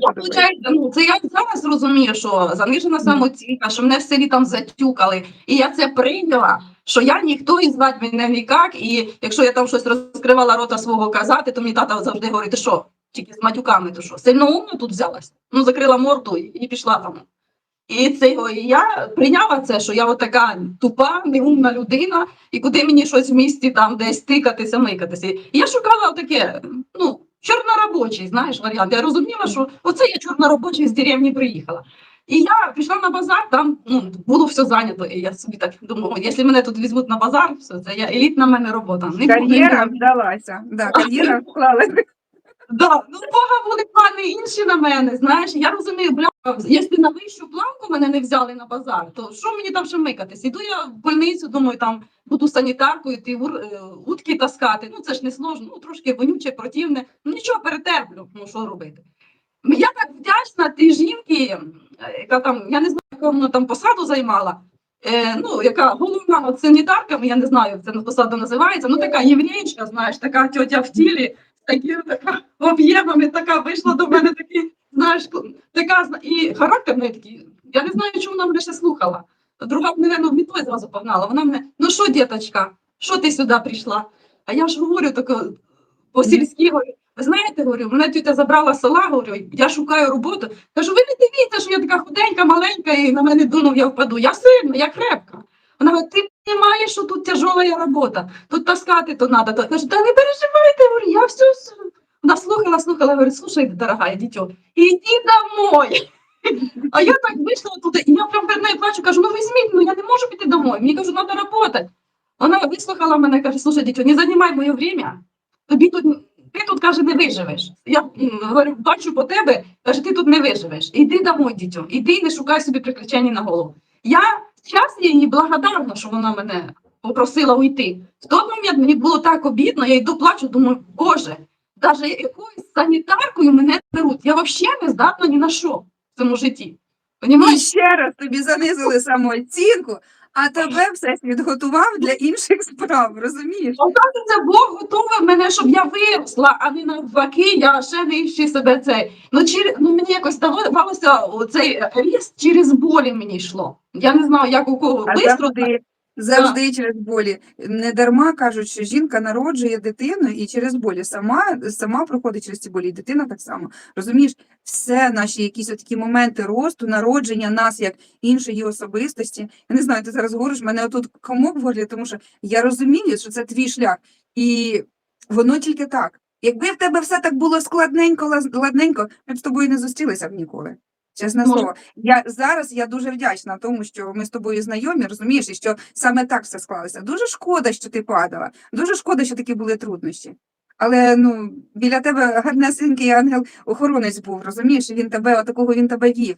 Получається, ну це я зараз розумію, що занижена самооцінка, що мене в селі там затюкали, і я це прийняла. Що я ніхто і звати мене ніяк, і якщо я там щось розкривала рота свого казати, то мій тата завжди говорить, що, тільки з матюками, ти що, сильно умно тут взялась? Ну, закрила морду і, пішла там. І це і я прийняла це, що я така тупа, неумна людина, і куди мені щось в місті там десь тикатися, микатися. І я шукала таке, ну, чорноробочий, знаєш, варіант. Я розуміла, що оце я чорноробочий з деревні приїхала. І я пішла на базар, там ну, було все зайнято. І я собі так думала, якщо мене тут візьмуть на базар, все, це я елітна в мене робота. Не Кар'єра вдалася. Да, кар'єра склалася. Да, ну Бога були плани інші на мене. Знаєш, я розумію, бля, якщо на вищу планку мене не взяли на базар, то що мені там ще микатись? Іду я в больницю, думаю, там буду санітаркою, ти е, утки таскати. Ну це ж не сложно, ну трошки вонюче, противне. Ну нічого перетерплю, ну що робити. Я так вдячна тій жінки, е, яка там, я не знаю, яку вона там посаду займала. Е, ну, яка головна от санітарка, я не знаю, як це посада називається, ну така єврейчка, знаєш, така тьотя в тілі, такі така об'ємами, така вийшла до мене такий, знаєш, така і характер в неї такий. Я не знаю, чому вона мене ще слухала. Друга мабуть, в мітло зразу погнала. Вона мене, ну що, діточка, що ти сюди прийшла? А я ж говорю тако по сільськи, говорю, ви знаєте, говорю, мене тітя забрала села, говорю, я шукаю роботу. Кажу, ви не дивіться, що я така худенька, маленька, і на мене дунув, я впаду. Я сильна, я крепка. Вона говорить, ти не маєш, що тут тяжола робота, тут таскати то треба. То. Кажу, та не переживайте, говорю, я все. с-». Вона слухала, слухала, говорить, слушай, дорогая дитё, іди домой. А я так вийшла туди, і я прям перед нею плачу, кажу, ну візьміть, ну я не можу піти домой. Мені кажу, треба працювати. Вона вислухала мене, каже, слушай, дитё, не займай моє время, тобі тут, ти тут, каже, не виживеш. Я м, говорю, бачу по тебе, каже, ти тут не виживеш. Іди домой, дитё, іди і не шукай собі приключень на голову. Я зараз я їй благодарна, що вона мене попросила уйти. В той момент мені було так обідно, я йду плачу, думаю, боже, навіть якоюсь санітаркою мене беруть. Я взагалі не здатна ні на що в цьому житті. Понімаєш? ще раз тобі занизили самооцінку, а тебе всесвіт готував для інших справ, розумієш? Це Бог готовий мене, щоб я виросла, а не навпаки, я ще нижче себе цей. Ну, через ну мені якось здавалося, цей ріст через болі мені йшло. Я не знаю, як у кого А бистро. Завжди, завжди через болі. Не дарма кажуть, що жінка народжує дитину і через болі сама, сама проходить через ці болі, і дитина так само. Розумієш, все наші якісь такі моменти росту, народження нас як іншої особистості. Я не знаю, ти зараз говориш, мене отут комок в горлі, тому що я розумію, що це твій шлях, і воно тільки так. Якби в тебе все так було складненько, ладненько, ми б з тобою не зустрілися б ніколи. Чесне Може. слово. Я зараз я дуже вдячна тому, що ми з тобою знайомі, розумієш, і що саме так все склалося. Дуже шкода, що ти падала. Дуже шкода, що такі були труднощі. Але ну біля тебе гарнесенький ангел-охоронець був, розумієш, він тебе отакого він тебе вів.